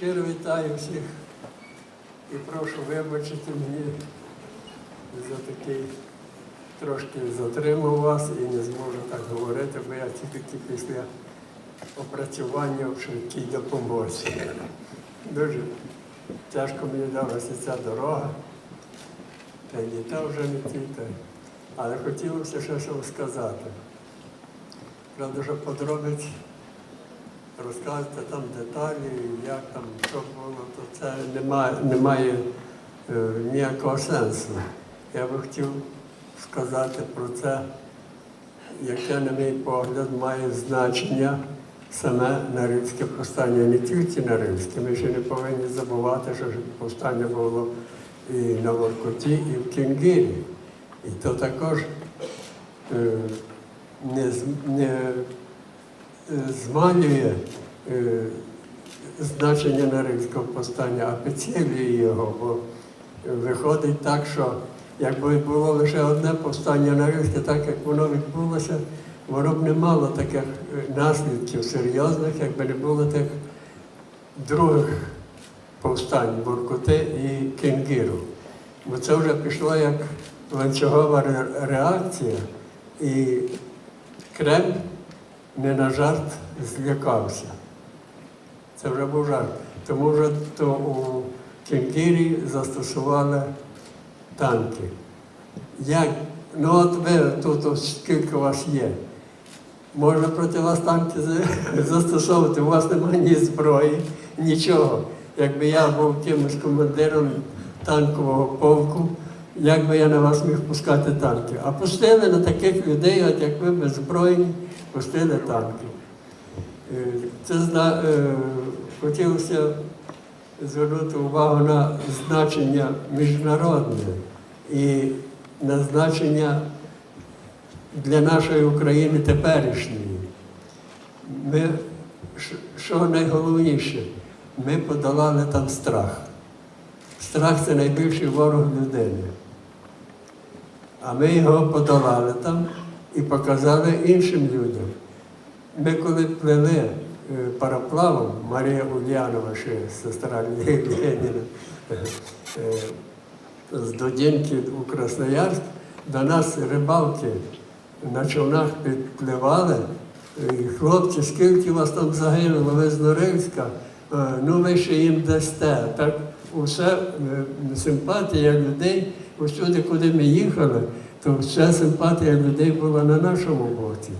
Щиро вітаю всіх і прошу вибачити мені за такий трошки затримав вас і не зможу так говорити, бо я тільки після опрацювання в швидкій допомозі. Дуже тяжко мені далася ця дорога, та й літа вже не ті, та й- але хотілося ще що сказати. Правда, що подробиць розказати там деталі, як там, що було, то це немає, немає е, ніякого сенсу. Я би хотів сказати про це, яке, на мій погляд, має значення саме Нарильське повстання, не тільки Нарильське. Ми ще не повинні забувати, що повстання було і на Воркуті, і в Кінгірі. І то також е, не, не змалює е, значення Нарильського повстання, а підсилює його, бо виходить так, що якби було лише одне повстання Нарильське, так як воно відбулося, воно б не мало таких е, наслідків серйозних, якби не було тих других повстань Буркути і Кенгіру. Бо це вже пішло як ланцюгова реакція, і Кремль не на жарт злякався. Це вже був жарт. Тому вже то у Кенгірі застосували танки. Як? Ну от ви тут скільки у вас є. Можна проти вас танки застосовувати, у вас немає ні зброї, нічого. Якби я був кимось командиром танкового полку, як би я на вас міг пускати танки? А пустили на таких людей, от як ви беззбройні, пустили танки. Е, Це зна- е, хотілося звернути увагу на значення міжнародне і на значення для нашої України теперішньої. Ми, що найголовніше, ми подолали там страх. Страх це найбільший ворог людини. А ми його подолали там і показали іншим людям. Ми коли плели е, пароплавом, Марія Ульянова, ще сестра Леніна, е, е, з Додінки у Красноярськ, до нас рибалки на човнах підпливали. І хлопці, скільки вас там загинуло, ви з Норильська, Е, ну ви ще їм дасте. Так усе е, симпатія людей, усюди, куди ми їхали, то вся симпатія людей була на нашому боці.